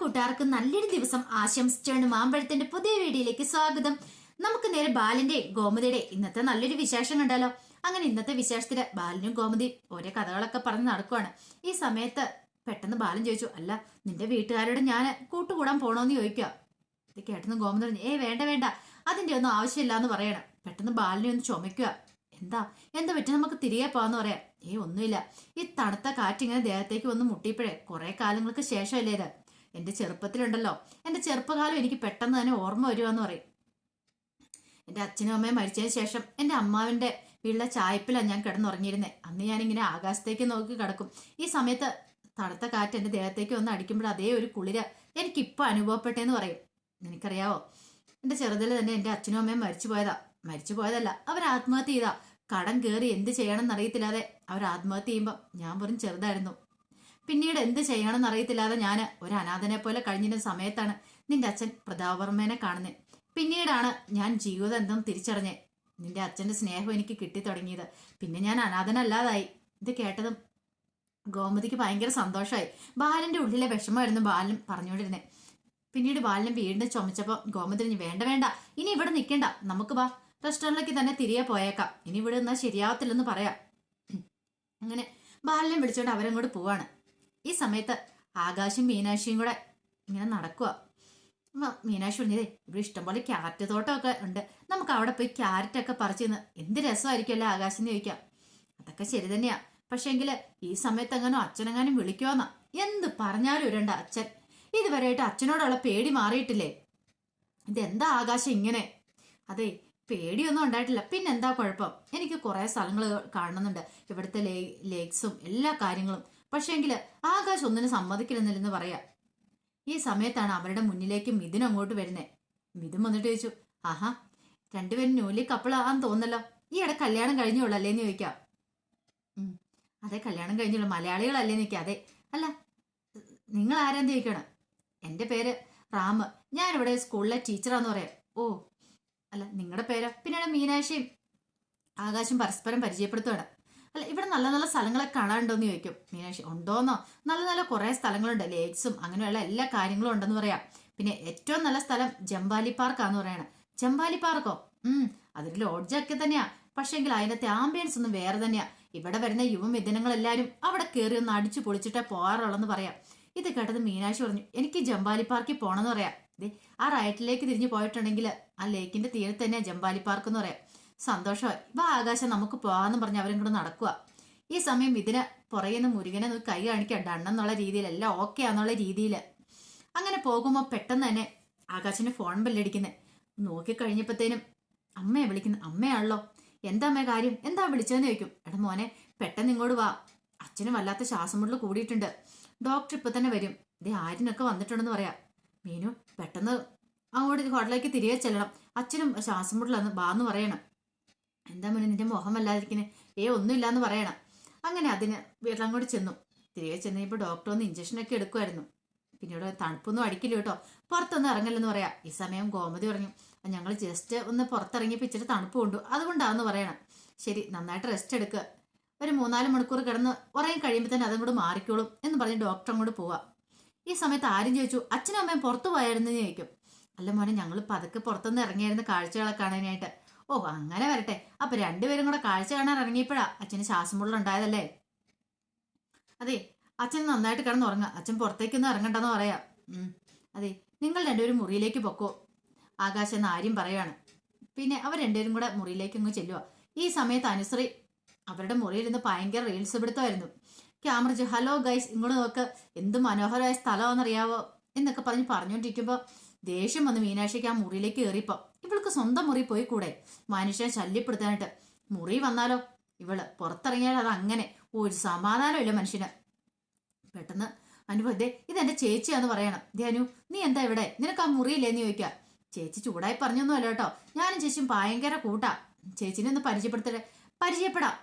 കൂട്ടുകാർക്ക് നല്ലൊരു ദിവസം ആശംസിച്ചാണ് മാമ്പഴത്തിന്റെ പുതിയ വീഡിയോയിലേക്ക് സ്വാഗതം. നമുക്ക് നേരെ ബാലന്റെ ഗോമതിയുടെ ഇന്നത്തെ നല്ലൊരു വിശേഷം കണ്ടാലോ? അങ്ങനെ ഇന്നത്തെ വിശേഷത്തിൽ ബാലനും ഗോമതി ഓരോ കഥകളൊക്കെ പറഞ്ഞ് നടക്കുവാണ്. ഈ സമയത്ത് പെട്ടെന്ന് ബാലൻ ചോദിച്ചു അല്ല നിന്റെ വീട്ടുകാരോട് ഞാൻ കൂട്ടുകൂടാൻ പോണോന്ന് ചോദിക്കുക ഇത് കേട്ടെന്ന് ഗോമതി പറഞ്ഞു ഏ വേണ്ട വേണ്ട. അതിന്റെ ഒന്നും ആവശ്യമില്ല എന്ന് പറയണം. പെട്ടെന്ന് ബാലിനെ ഒന്ന് ചുമയ്ക്കുക എന്താ? എന്താ പറ്റി? നമുക്ക് തിരികെ പോവാന്ന് പറയാം. ഏ ഒന്നുമില്ല. ഈ തണുത്ത കാറ്റിങ്ങനെ ദേഹത്തേക്ക് വന്ന് മുട്ടിയപ്പോഴേ കുറെ കാലങ്ങൾക്ക് ശേഷമല്ലേ ഇത്? എന്റെ ചെറുപ്പത്തിലുണ്ടല്ലോ. എന്റെ ചെറുപ്പകാലം എനിക്ക് പെട്ടെന്ന് തന്നെ ഓർമ്മ വരുവാന്ന് പറയും. എന്റെ അച്ഛനും അമ്മയും മരിച്ചതിന് ശേഷം എന്റെ അമ്മാവിന്റെ വീട്ടിലെ ചായപ്പിലാണ് ഞാൻ കിടന്നുറങ്ങിയിരുന്നത് അന്ന് ഞാനിങ്ങനെ ആകാശത്തേക്ക് നോക്കി കിടക്കും. ഈ സമയത്ത് തണുത്ത കാറ്റ് എന്റെ ദേഹത്തേക്ക് വന്ന് അടിക്കുമ്പോൾ അതേ ഒരു കുളിര എനിക്കിപ്പോൾ അനുഭവപ്പെട്ടേന്ന് പറയും. നിനക്കറിയാവോ? എന്റെ ചെറുതിൽ തന്നെ എന്റെ അച്ഛനും അമ്മയും മരിച്ചു പോയതാ. മരിച്ചു പോയതല്ല അവർ ആത്മഹത്യ ചെയ്താ. കടം കയറി എന്ത് ചെയ്യണമെന്ന് എന്നറിയത്തില്ലാതെ അവർ ആത്മഹത്യ ചെയ്യുമ്പോൾ ഞാൻ വെറും ചെറുതായിരുന്നു. പിന്നീട് എന്ത് ചെയ്യണമെന്ന് അറിയത്തില്ലാതെ ഞാൻ ഒരു അനാഥനെ പോലെ കഴിഞ്ഞിരുന്ന സമയത്താണ് നിന്റെ അച്ഛൻ പ്രതാപവർമ്മേനെ കാണുന്നത് പിന്നീടാണ് ഞാൻ ജീവിതം എന്തെന്ന് തിരിച്ചറിഞ്ഞത് നിന്റെ അച്ഛന്റെ സ്നേഹം എനിക്ക് കിട്ടി തുടങ്ങിയത്. പിന്നെ ഞാൻ അനാഥനല്ലാതായി. ഇത് കേട്ടതും ഗോമതിക്ക് ഭയങ്കര സന്തോഷമായി. ബാലന്റെ ഉള്ളിലെ വിഷമമായിരുന്നു ബാലൻ പറഞ്ഞുകൊണ്ടിരുന്നത് പിന്നീട് ബാലനെ വീണ്ടും ചുമച്ചപ്പോൾ ഗോമതി പറഞ്ഞു വേണ്ട വേണ്ട. ഇനി ഇവിടെ നിൽക്കണ്ട. നമുക്ക് വാ. റെസ്റ്റോറന്റിലേക്ക് തന്നെ തിരികെ പോയേക്കാം. ഇനി ഇവിടെ നിന്നാൽ ശരിയാവത്തില്ലെന്ന് പറയാം. അങ്ങനെ ബാലനെ വിളിച്ചോണ്ട് അവരങ്ങോട്ട് പോവാണ്. ഈ സമയത്ത് ആകാശും മീനാക്ഷിയും കൂടെ ഇങ്ങനെ നടക്കുക മീനാക്ഷി പറഞ്ഞതേ ഇവിടെ ഇഷ്ടംപോലെ ക്യാരറ്റ് തോട്ടമൊക്കെ ഉണ്ട്. നമുക്ക് അവിടെ പോയി ക്യാരറ്റ് ഒക്കെ പറിച്ചു നിന്ന് എന്ത് രസമായിരിക്കുമല്ലോ ആകാശം ചോദിക്കാം അതൊക്കെ ശരി തന്നെയാ. പക്ഷേങ്കിൽ ഈ സമയത്ത് എങ്ങാനും അച്ഛനെങ്ങാനും വിളിക്കുമെന്നാ എന്ത് പറഞ്ഞാലും ഇരണ്ട അച്ഛൻ. ഇതുവരെയായിട്ട് അച്ഛനോടുള്ള പേടി മാറിയിട്ടില്ലേ? ഇതെന്താ ആകാശം ഇങ്ങനെ? അതെ പേടിയൊന്നും ഉണ്ടായിട്ടില്ല. പിന്നെന്താ കുഴപ്പം? എനിക്ക് കുറെ സ്ഥലങ്ങൾ കാണുന്നുണ്ട്. ഇവിടുത്തെ ലേ ലേക്സും എല്ലാ കാര്യങ്ങളും. പക്ഷേങ്കിൽ ആകാശ് ഒന്നിനും സമ്മതിക്കില്ലെന്നില്ലെന്ന് പറയാ. ഈ സമയത്താണ് അവരുടെ മുന്നിലേക്ക് മിഥുൻ അങ്ങോട്ട് വരുന്നത് മിഥുൻ വന്നിട്ട് ചോദിച്ചു ആഹാ രണ്ടുപേരും ന്യൂലി കപ്പിളാന്ന് തോന്നല്ലോ ഈ ഇട കല്യാണം കഴിഞ്ഞുള്ളൂ അല്ലേന്ന് ചോദിക്കാം അതെ കല്യാണം കഴിഞ്ഞുള്ളൂ മലയാളികളല്ലേന്ന് ചോദിക്കാം. അതെ അല്ല നിങ്ങൾ ആരാന്ന് ചോദിക്കണം? എന്റെ പേര് റാം. ഞാനിവിടെ സ്കൂളിലെ ടീച്ചറാന്ന് പറയാം. ഓ അല്ല നിങ്ങളുടെ പേരോ? പിന്നീട് മീനാക്ഷിയും ആകാശം പരസ്പരം പരിചയപ്പെടുത്തുകയാണ് അല്ല ഇവിടെ നല്ല നല്ല സ്ഥലങ്ങളെ കാണാനുണ്ടോന്ന് ചോദിക്കും. മീനാക്ഷി ഉണ്ടോന്നോ? നല്ല നല്ല കുറേ സ്ഥലങ്ങളുണ്ട്. ലേക്സും അങ്ങനെയുള്ള എല്ലാ കാര്യങ്ങളും ഉണ്ടെന്ന് പറയാം. പിന്നെ ഏറ്റവും നല്ല സ്ഥലം ജമ്പാലി പാർക്കാന്ന് പറയണം. ജമ്പാലി പാർക്കോ? ഉം അതൊരു ലോഡ്ജൊക്കെ തന്നെയാ. പക്ഷേങ്കിൽ അതിനകത്തെ ആംബിയൻസ് ഒന്നും വേറെ തന്നെയാ. ഇവിടെ വരുന്ന യുവമിഥുനങ്ങളെല്ലാരും അവിടെ കയറി ഒന്ന് അടിച്ചു പൊളിച്ചിട്ടേ പോകാറുള്ളെന്ന് പറയാം. ഇത് കേട്ടത് മീനാക്ഷി പറഞ്ഞു എനിക്ക് ജമ്പാലി പാർക്കിൽ പോകണമെന്ന് പറയാം. ആ റൈറ്റിലേക്ക് തിരിഞ്ഞു പോയിട്ടുണ്ടെങ്കിൽ ആ ലേക്കിന്റെ തീരത്ത് തന്നെയാ ജമ്പാലി പാർക്ക് എന്ന് പറയാം. സന്തോഷമായി വാ ആകാശം നമുക്ക് പോവാന്ന് പറഞ്ഞ് അവരും കൂടെ നടക്കുക ഈ സമയം ഇതിന് പുറകെ നിന്ന് മുരുകനെ നോക്കി കൈ കാണിക്കാൻ അണ്ണെന്നുള്ള രീതിയിൽ എല്ലാം ഓക്കെ ആന്നുള്ള രീതിയിൽ അങ്ങനെ പോകുമ്പോൾ പെട്ടെന്ന് തന്നെ ആകാശിന് ഫോൺ ബെല്ലടിക്കുന്നത് നോക്കിക്കഴിഞ്ഞപ്പോഴത്തേനും അമ്മയെ വിളിക്കുന്നു അമ്മയാണല്ലോ എന്താ അമ്മ കാര്യം? എന്താ വിളിച്ചതെന്ന് ചോദിക്കും. എടാ മോനെ പെട്ടെന്ന് ഇങ്ങോട്ട് വാ. അച്ഛനും വല്ലാത്ത ശ്വാസം മുട്ടൽ കൂടിയിട്ടുണ്ട്. ഡോക്ടർ ഇപ്പൊ തന്നെ വരും. ദേ ആരിനൊക്കെ വന്നിട്ടുണ്ടെന്ന് പറയാം. മീനു പെട്ടെന്ന് അങ്ങോട്ട് ഹോട്ടലിലേക്ക് തിരികെ ചെല്ലണം. അച്ഛനും ശ്വാസം മുട്ടലെന്ന് വാന്ന് പറയണം. എന്താ മോനെ നിന്റെ മുഖം വല്ലാതിരിക്കുന്നെ ഏ ഒന്നുമില്ലാന്ന് പറയണം. അങ്ങനെ അതിന് വീട്ടിൽ അങ്ങോട്ട് ചെന്നു. തിരികെ ചെന്ന് കഴിഞ്ഞപ്പോൾ ഡോക്ടർ ഒന്ന് ഇഞ്ചക്ഷനൊക്കെ എടുക്കുമായിരുന്നു പിന്നീട് തണുപ്പൊന്നും അടിക്കില്ല കേട്ടോ. പുറത്തൊന്നും ഇറങ്ങില്ലെന്ന് പറയാം. ഈ സമയം ഗോമതി പറഞ്ഞു ഞങ്ങൾ ജസ്റ്റ് ഒന്ന് പുറത്തിറങ്ങിയപ്പോൾ ഇച്ചിരി തണുപ്പ് കൊണ്ടു. അതുകൊണ്ടാന്ന് പറയണം. ശരി നന്നായിട്ട് റെസ്റ്റ് എടുക്കുക ഒരു മൂന്നാൽ മണിക്കൂർ കിടന്ന് ഉറങ്ങി കഴിയുമ്പോൾ തന്നെ അതും കൂടെ മാറിക്കോളും എന്ന് പറഞ്ഞ് ഡോക്ടർ അങ്ങോട്ട് പോവാം. ഈ സമയത്ത് ആരും ചോദിച്ചു അച്ഛനും അമ്മയും പുറത്തു പോയായിരുന്നു ചോദിക്കും. അല്ല മോനെ ഞങ്ങൾ പതുക്കെ പുറത്തുനിന്ന് ഇറങ്ങിയായിരുന്നു കാഴ്ചകളൊക്കെ കാണാനായിട്ട്. ഓ അങ്ങനെ വരട്ടെ. അപ്പൊ രണ്ടുപേരും കൂടെ കാഴ്ച കാണാൻ ഇറങ്ങിയപ്പോഴാ അച്ഛന് ശ്വാസം മുള്ളുണ്ടായതല്ലേ അതെ അച്ഛൻ നന്നായിട്ട് കിടന്നുറങ്ങുക അച്ഛൻ പുറത്തേക്കൊന്നും ഇറങ്ങണ്ടെന്ന് പറയാം. അതെ നിങ്ങൾ രണ്ടുപേരും മുറിയിലേക്ക് പൊക്കോ. ആകാശ് എന്ന് ആര്യം പറയാണ് പിന്നെ അവർ രണ്ടുപേരും കൂടെ മുറിയിലേക്ക് അങ്ങ് ചെല്ലുക ഈ സമയത്ത് അനുശ്രീ അവരുടെ മുറിയിലിരുന്ന് ഭയങ്കര റീൽസ് പിടുത്തമായിരുന്നു ക്യാമറ ഹലോ ഗൈസ് ഇങ്ങോട്ട് നോക്ക്. എന്ത് മനോഹരമായ സ്ഥലമാണെന്നറിയാവോ? എന്നൊക്കെ പറഞ്ഞ് പറഞ്ഞുകൊണ്ടിരിക്കുമ്പോൾ ദേഷ്യം വന്ന് മീനാക്ഷിക്ക് ആ മുറിയിലേക്ക് കയറിയപ്പോ ഇവൾക്ക് സ്വന്തം മുറി പോയി കൂടെ? മനുഷ്യനെ ശല്യപ്പെടുത്താനായിട്ട് മുറി വന്നാലോ? ഇവൾ പുറത്തിറങ്ങിയാൽ അത് അങ്ങനെ. ഒരു സമാധാനമില്ല മനുഷ്യന്. പെട്ടെന്ന് അനുഭവത്തെ ഇത് ഇതെന്റെ ചേച്ചിയാന്ന് പറയണം. ധ്യാനു നീ എന്താ ഇവിടെ? നിനക്ക് ആ മുറിയില്ലേന്ന് ചോദിക്കുക. ചേച്ചി ചൂടായി പറഞ്ഞൊന്നുമല്ല കേട്ടോ. ഞാനും ചേച്ചിയും ഭയങ്കര കൂട്ടാ. ചേച്ചിനെ ഒന്ന് പരിചയപ്പെടുത്തട്ടെ? പരിചയപ്പെടാം.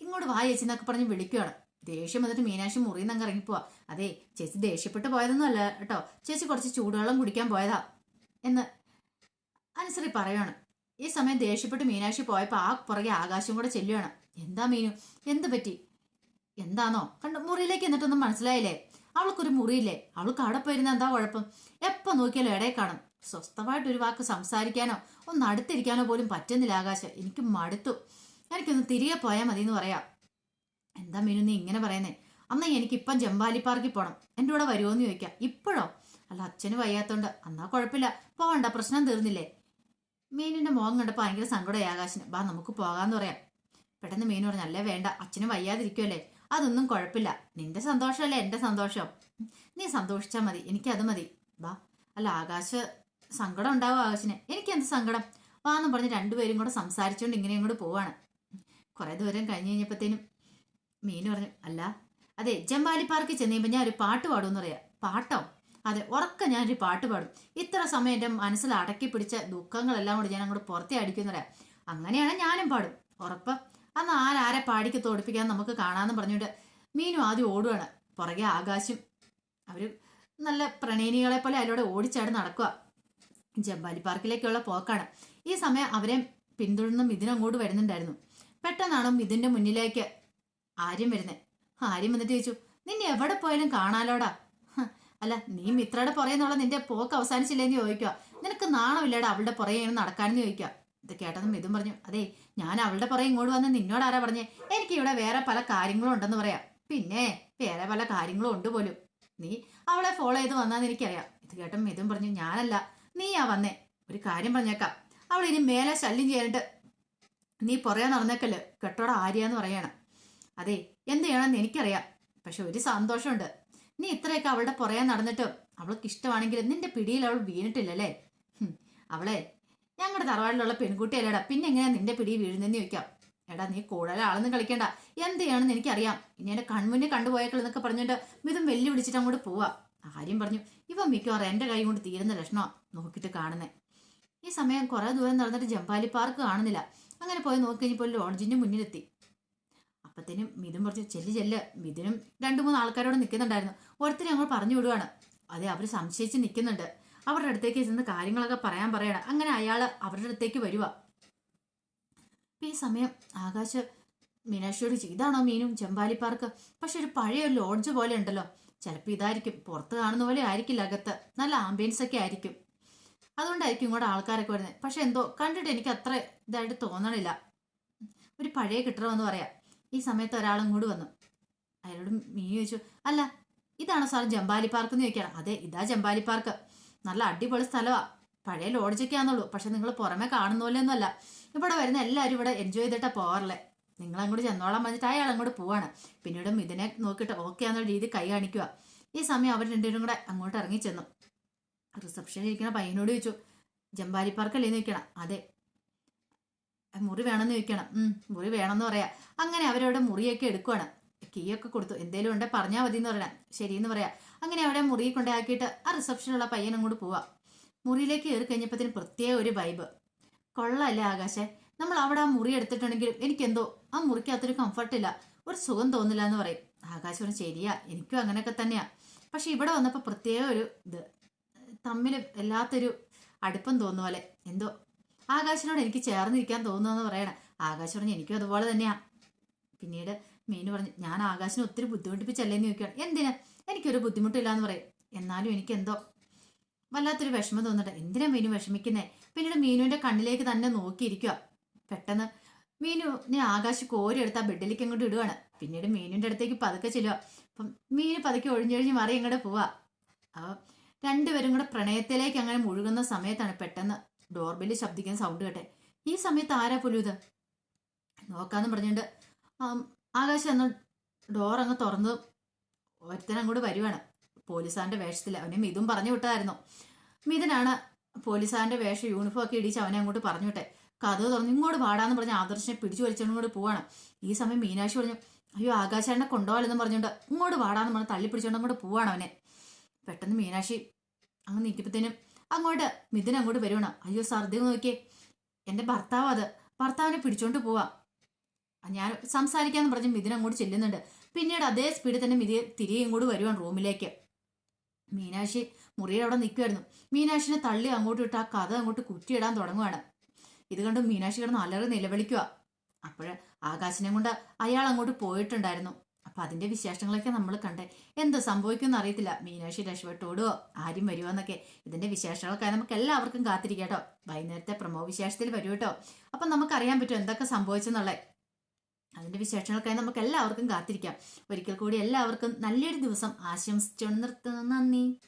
ഇങ്ങോട്ട് വാ ചേച്ചി എന്നൊക്കെ പറഞ്ഞ് വിളിക്കുകയാണ് ദേഷ്യം വന്നിട്ട് മീനാക്ഷി മുറിയിൽ നിന്ന് അങ്ങ് ഇറങ്ങിപ്പോവാ. അതെ ചേച്ചി ദേഷ്യപ്പെട്ട് പോയതൊന്നും അല്ല കേട്ടോ. ചേച്ചി കുറച്ച് ചൂടുവെള്ളം കുടിക്കാൻ പോയതാ. എന്ന് അനുസരി പറയാണ്. ഈ സമയം ദേഷ്യപ്പെട്ട് മീനാക്ഷി പോയപ്പോൾ ആ പുറകെ ആകാശം കൂടെ ചെല്ലുകയാണ് എന്താ മീനു? എന്ത് പറ്റി? എന്താണോ കണ്ട്? മുറിയിലേക്ക് എന്നിട്ടൊന്നും മനസ്സിലായില്ലേ? അവൾക്കൊരു മുറിയില്ലേ? അവൾക്ക് അവിടെ പോയിരുന്ന എന്താ കുഴപ്പം? എപ്പോൾ നോക്കിയാലും ഇടയിൽ കാണും. സ്വസ്ഥമായിട്ട് ഒരു വാക്ക് സംസാരിക്കാനോ ഒന്ന് അടുത്തിരിക്കാനോ പോലും പറ്റുന്നില്ല ആകാശം. എനിക്ക് മടുത്തു. എനിക്കൊന്ന് തിരികെ പോയാൽ മതി എന്ന് പറയാം. എന്താ മീനു നീ ഇങ്ങനെ പറയുന്നേ? അന്ന് എനിക്കിപ്പം ജമ്പാലി പാർക്കിൽ പോകണം എന്റെ കൂടെ വരുമോ എന്ന് ചോദിക്കാം. ഇപ്പോഴോ? അല്ല അച്ഛന് വയ്യാത്തോണ്ട്. എന്നാ കുഴപ്പമില്ല. പോകണ്ട പ്രശ്നം തീർന്നില്ലേ? മീനിന്റെ മുഖം കണ്ടപ്പോൾ ഭയങ്കര സങ്കടമായി ആകാശിന്. ബാ നമുക്ക് പോകാന്ന് പറയാം. പെട്ടെന്ന് മീൻ പറഞ്ഞു അല്ലേ വേണ്ട അച്ഛനും വയ്യാതിരിക്കുമല്ലേ അതൊന്നും കുഴപ്പമില്ല. നിന്റെ സന്തോഷമല്ലേ എന്റെ സന്തോഷം? നീ സന്തോഷിച്ചാൽ മതി എനിക്കത് മതി. ബാ അല്ല ആകാശ് സങ്കടം ഉണ്ടാവും ആകാശിന്? എനിക്കെന്ത് സങ്കടം? വാ വാന്ന് പറഞ്ഞ് രണ്ടുപേരും കൂടെ സംസാരിച്ചുകൊണ്ട് ഇങ്ങനെ അങ്ങോട്ട് പോവാണ്. കുറേ ദൂരം കഴിഞ്ഞ് കഴിഞ്ഞപ്പോഴത്തേനും മീൻ പറഞ്ഞു അല്ല അതെ ജമ്പാലി പാർക്കിൽ ചെന്ന് ഞാൻ ഒരു പാട്ട് പാടുമെന്ന് പറയാം. പാട്ടോ? അതെ ഉറക്ക ഞാനൊരു പാട്ട് പാടും. ഇത്ര സമയം എന്റെ മനസ്സിൽ അടക്കി പിടിച്ച ദുഃഖങ്ങളെല്ലാം കൂടി ഞാൻ അങ്ങോട്ട് പുറത്തെ അടിക്കുമെന്ന് അങ്ങനെയാണ് ഞാനും പാടും. ഉറപ്പ്. അന്ന് ആരാരെ പാടിക്ക് തോടിപ്പിക്കാൻ നമുക്ക് കാണാമെന്ന് പറഞ്ഞുകൊണ്ട് മീനു ആദ്യം ഓടുകയാണ് പുറകെ ആകാശം. അവർ നല്ല പ്രണയിനികളെ പോലെ അതിലൂടെ ഓടിച്ചാടി നടക്കുക ജമ്പാലി പാർക്കിലേക്കുള്ള പോക്കാണ്. ഈ സമയം അവരെ പിന്തുടർന്ന് മിഥുൻ അങ്ങോട്ട് വരുന്നുണ്ടായിരുന്നു. പെട്ടെന്നാണ് മിഥുന്റെ മുന്നിലേക്ക് ആര്യം വരുന്നത് ആര്യം വന്നിട്ട് ചോദിച്ചു നിന്നെ എവിടെ പോയാലും കാണാലോടാ. അല്ല നീ മിത്രയുടെ പുറയെന്നുള്ള നിന്റെ പോക്ക് അവസാനിച്ചില്ലേന്ന് ചോദിക്കുക നിനക്ക് നാണമില്ലടാ അവളുടെ പുറകെ നടക്കാനെന്ന് ചോദിക്കുക ഇത് കേട്ടതും ഇതും പറഞ്ഞു അതെ ഞാൻ അവളുടെ പുറകെ ഇങ്ങോട്ട് വന്ന് നിന്നോട് ആരാ പറഞ്ഞേ? എനിക്ക് ഇവിടെ വേറെ പല കാര്യങ്ങളും ഉണ്ടെന്ന് പറയാം. പിന്നെ വേറെ പല കാര്യങ്ങളും ഉണ്ട് പോലും. നീ അവളെ ഫോളോ ചെയ്ത് വന്നാന്ന് എനിക്കറിയാം. ഇത് കേട്ടും ഇതും പറഞ്ഞു ഞാനല്ല നീയാ വന്നേ. ഒരു കാര്യം പറഞ്ഞേക്കാം. അവൾ ഇനി മേലെ ശല്യം ചെയ്യാനിട്ട് നീ പുറകെ നടന്നേക്കല്ലോ? കെട്ടോടെ ആര്യാന്ന് പറയണം. അതെ എന്ത് ചെയ്യണമെന്ന് എനിക്കറിയാം. പക്ഷെ ഒരു സന്തോഷമുണ്ട്. നീ ഇത്രയൊക്കെ അവളുടെ പുറകെ നടന്നിട്ട് അവൾക്ക് ഇഷ്ടമാണെങ്കിൽ നിന്റെ പിടിയിൽ അവൾ വീണിട്ടില്ലല്ലേ? അവളെ ഞങ്ങളുടെ തറവാടിലുള്ള പെൺകുട്ടിയല്ലേടാ പിന്നെ എങ്ങനെയാ നിന്റെ പിടി വീഴുന്നെന്ന് ചോദിക്കാം. എടാ നീ കൂടുതൽ ആളൊന്നും കളിക്കണ്ട. എന്ത് ചെയ്യണമെന്ന് എനിക്കറിയാം. ഇനി എന്റെ കൺമുന്നിൽ കണ്ടുപോയേക്കളെന്നൊക്കെ പറഞ്ഞിട്ട് മിതും വെല്ലുവിളിച്ചിട്ട് അങ്ങോട്ട് പോവാ. ആര്യം പറഞ്ഞു ഇവ മിക്കവാറും എന്റെ കൈ കൊണ്ട് തീരുന്ന ലക്ഷണമാ നോക്കിയിട്ട് കാണുന്നേ. ഈ സമയം കുറെ ദൂരം നടന്നിട്ട് ജമ്പാലി പാർക്ക് കാണുന്നില്ല. അങ്ങനെ പോയി നോക്കി കഴിഞ്ഞപ്പോൾ ലോഡ്ജിന്റെ മുന്നിലെത്തി. അപ്പത്തേനും മിഥുൻ പറഞ്ഞു ചെല്ല് ചെല്ല്. മിഥുനും രണ്ടു മൂന്ന് ആൾക്കാരോട് നിൽക്കുന്നുണ്ടായിരുന്നു ഓരോരുത്തരും ഞങ്ങൾ പറഞ്ഞു വിടുവാണ്. അതെ അവർ സംശയിച്ച് നിൽക്കുന്നുണ്ട് അവരുടെ അടുത്തേക്ക് ചെന്ന് കാര്യങ്ങളൊക്കെ പറയാൻ പറയണം. അങ്ങനെ അയാൾ അവരുടെ അടുത്തേക്ക് വരുക ഈ സമയം ആകാശ് മീനാക്ഷിയോട് ഇതാണോ മീനും? ചെമ്പാലി പാർക്ക്? പക്ഷെ ഒരു പഴയ ഒരു ലോഡ്ജ് പോലെ ഉണ്ടല്ലോ. ചിലപ്പോൾ ഇതായിരിക്കും. പുറത്ത് കാണുന്ന പോലെ ആയിരിക്കില്ല അകത്ത്. നല്ല ആംബിയൻസ് ഒക്കെ ആയിരിക്കും. അതുകൊണ്ടായിരിക്കും ഇങ്ങോട്ട് ആൾക്കാരൊക്കെ വരുന്നത്. പക്ഷെ എന്തോ കണ്ടിട്ട് എനിക്ക് അത്ര ഇതായിട്ട് തോന്നണില്ല. ഒരു പഴയ കിട്ടണമെന്ന് പറയാം. ഈ സമയത്ത് ഒരാളും കൂടി വന്നു. അയാളോട് മീ ചോദിച്ചു അല്ല ഇതാണോ സാർ ജമ്പാലി പാർക്ക് എന്ന് ചോദിക്കണം അതെ ഇതാ ജമ്പാലി പാർക്ക്. നല്ല അടിപൊളി സ്ഥലമാ പഴയ ലോഡ്ജൊക്കെ ആണെന്നുള്ളൂ പക്ഷെ നിങ്ങൾ പുറമെ കാണുന്ന പോലെ ഒന്നുമല്ല ഇവിടെ വരുന്ന എല്ലാവരും ഇവിടെ എൻജോയ് ചെയ്തിട്ടാ പോകാറില്ലേ നിങ്ങൾ അങ്ങോട്ട് ചെന്നോളാൻ പറഞ്ഞിട്ട് അയാൾ അങ്ങോട്ട് പോവാണ്. പിന്നീട് ഇതിനെ നോക്കിയിട്ട് ഓക്കെ എന്നുള്ള രീതി കൈ കാണിക്കുക ഈ സമയം അവർ രണ്ടുപേരും കൂടെ അങ്ങോട്ട് ഇറങ്ങി ചെന്നു റിസപ്ഷനിൽ ഇരിക്കുന്ന പയ്യനോട് ചോദിച്ചു ജമ്പാലി പാർക്കല്ലേ അല്ലേ? ചോദിക്കണം അതെ. മുറി വേണമെന്ന് ചോദിക്കണം. മുറി വേണമെന്ന് പറയാ. അങ്ങനെ അവരവിടെ മുറിയൊക്കെ എടുക്കുവാണ്. കീയൊക്കെ കൊടുത്തു. എന്തേലും ഉണ്ടെ പറഞ്ഞാൽ മതി എന്ന് പറയാം ശരിയെന്ന് പറയാം. അങ്ങനെ അവിടെ മുറി കൊണ്ടാക്കിയിട്ട് ആ റിസപ്ഷനുള്ള പയ്യൻ അങ്ങോട്ട് പോവാം. മുറിയിലേക്ക് കയറി കഴിഞ്ഞപ്പത്തിന് പ്രത്യേക ഒരു വൈബ് കൊള്ളല്ലേ ആകാശേ. നമ്മൾ അവിടെ ആ മുറി എടുത്തിട്ടുണ്ടെങ്കിലും എനിക്കെന്തോ ആ മുറിക്കകത്തൊരു കംഫർട്ട് ഇല്ല. ഒരു സുഖം തോന്നില്ല എന്ന് പറയും. ആകാശം പറഞ്ഞു, ശരിയാ എനിക്കും അങ്ങനെയൊക്കെ തന്നെയാ. പക്ഷെ ഇവിടെ വന്നപ്പോൾ പ്രത്യേക ഒരു ഇത്. തമ്മിൽ വല്ലാത്തൊരു അടുപ്പം തോന്നുന്ന പോലെ. എന്തോ ആകാശിനോട് എനിക്ക് ചേർന്നിരിക്കാൻ തോന്നുന്നു പറയണേ. ആകാശ് എനിക്കും അതുപോലെ തന്നെയാ. പിന്നീട് മീനു പറഞ്ഞു ഞാൻ ആകാശിനെ ഒത്തിരി ബുദ്ധിമുട്ടിപ്പിച്ചല്ലേ എന്ന് ചോദിക്കുകയാണ്. എന്തിനാ? എനിക്കൊരു ബുദ്ധിമുട്ടില്ല എന്ന് പറയും. എന്നാലും എനിക്ക് എന്തോ വല്ലാത്തൊരു വിഷമം തോന്നട്ടെ. എന്തിനാ മീനു വിഷമിക്കുന്നേ? പിന്നീട് മീനുവിന്റെ കണ്ണിലേക്ക് തന്നെ നോക്കിയിരിക്കുക പെട്ടെന്ന് മീനുനെ ആകാശ് കോരി എടുത്ത് ആ ബെഡിലേക്ക് അങ്ങോട്ട് ഇടുവാണ്. പിന്നീട് മീനുവിന്റെ അടുത്തേക്ക് പതുക്കെ ചെല്ലുക അപ്പം മീന് പതുക്കെ ഒഴിഞ്ഞൊഴിഞ്ഞ് മാറി അങ്ങോട്ട് പോവാ. അപ്പം രണ്ടുപേരും കൂടെ പ്രണയത്തിലേക്ക് അങ്ങനെ മുഴുകുന്ന സമയത്താണ് പെട്ടെന്ന് ഡോർബെല്ല് ശബ്ദിക്കാൻ സൗണ്ട് കേട്ടെ. ഈ സമയത്ത് ആരാ പോലും ഇത് നോക്കാന്ന് പറഞ്ഞുകൊണ്ട് ആകാശ് അന്ന് ഡോർ അങ്ങ് തുറന്ന് ഒരുത്തൻ അങ്ങോട്ട് വരുവാണ്. പോലീസാന്റെ വേഷത്തിൽ അവനെ മിഥും പറഞ്ഞു വിട്ടതായിരുന്നു. മിഥുനാണ് പോലീസാന്റെ വേഷം യൂണിഫോം ഒക്കെ ഇടിച്ച് അവനെ അങ്ങോട്ട് പറഞ്ഞു വിട്ടെ. കഥ തുറന്ന് ഇങ്ങോട്ട് പാടാന്ന് പറഞ്ഞ് ആദർശനെ പിടിച്ചു വലിച്ചുകൊണ്ട് പോവാണ്. ഈ സമയം മീനാക്ഷി പറഞ്ഞു അയ്യോ ആകാശേണ്ണെ കൊണ്ടുപോകാലെന്ന് പറഞ്ഞുകൊണ്ട് ഇങ്ങോട്ട് പാടാന്ന് പറഞ്ഞ് തള്ളി പിടിച്ചുകൊണ്ട് അങ്ങോട്ട് പോവാണ് അവനെ. പെട്ടെന്ന് മീനാക്ഷി അങ്ങ് നീക്കിയപ്പോഴത്തേനും അങ്ങോട്ട് മിഥുൻ അങ്ങോട്ട് വരുവണം അയ്യോ സർദി നോക്കിയേ. എന്റെ ഭർത്താവ് അത്. ഭർത്താവിനെ പിടിച്ചോണ്ട് പോവാ. ഞാൻ സംസാരിക്കാന്ന് പറഞ്ഞ് മിഥുൻ അങ്ങോട്ട് ചെല്ലുന്നുണ്ട്. പിന്നീട് അതേ സ്പീഡിൽ തന്നെ മിഥി തിരികെ ഇങ്ങോട്ട് വരുവാണ് റൂമിലേക്ക്. മീനാക്ഷി മുറിയുടെ അവിടെ നിൽക്കുമായിരുന്നു മീനാക്ഷിനെ തള്ളി അങ്ങോട്ട് ഇട്ട് ആ കഥ അങ്ങോട്ട് കുറ്റിയിടാൻ തുടങ്ങുവാണ്. ഇത് കണ്ട് മീനാക്ഷി കിടന്ന് അലറി നിലവിളിക്കുക അപ്പോഴ് ആകാശിനെ കൊണ്ട് അയാൾ അങ്ങോട്ട് പോയിട്ടുണ്ടായിരുന്നു. അപ്പൊ അതിന്റെ വിശേഷങ്ങളൊക്കെ നമ്മൾ കണ്ടേ. എന്ത് സംഭവിക്കുമെന്ന് അറിയത്തില്ല. മീനാക്ഷി രക്ഷപ്പെട്ടോടുവോ ആരും വരുമോ എന്നൊക്കെ ഇതിന്റെ വിശേഷങ്ങളൊക്കെ നമുക്ക് എല്ലാവർക്കും കാത്തിരിക്കാം വൈകുന്നേരത്തെ പ്രമോ വിശേഷത്തിൽ വരും കേട്ടോ. അപ്പൊ നമുക്കറിയാൻ പറ്റും എന്തൊക്കെ സംഭവിച്ചെന്നുള്ളത് അതിന്റെ വിശേഷങ്ങൾക്കായി നമുക്ക് എല്ലാവർക്കും കാത്തിരിക്കാം. ഒരിക്കൽ കൂടി എല്ലാവർക്കും നല്ലൊരു ദിവസം ആശംസിച്ചു നിർത്തുന്നു. നന്ദി.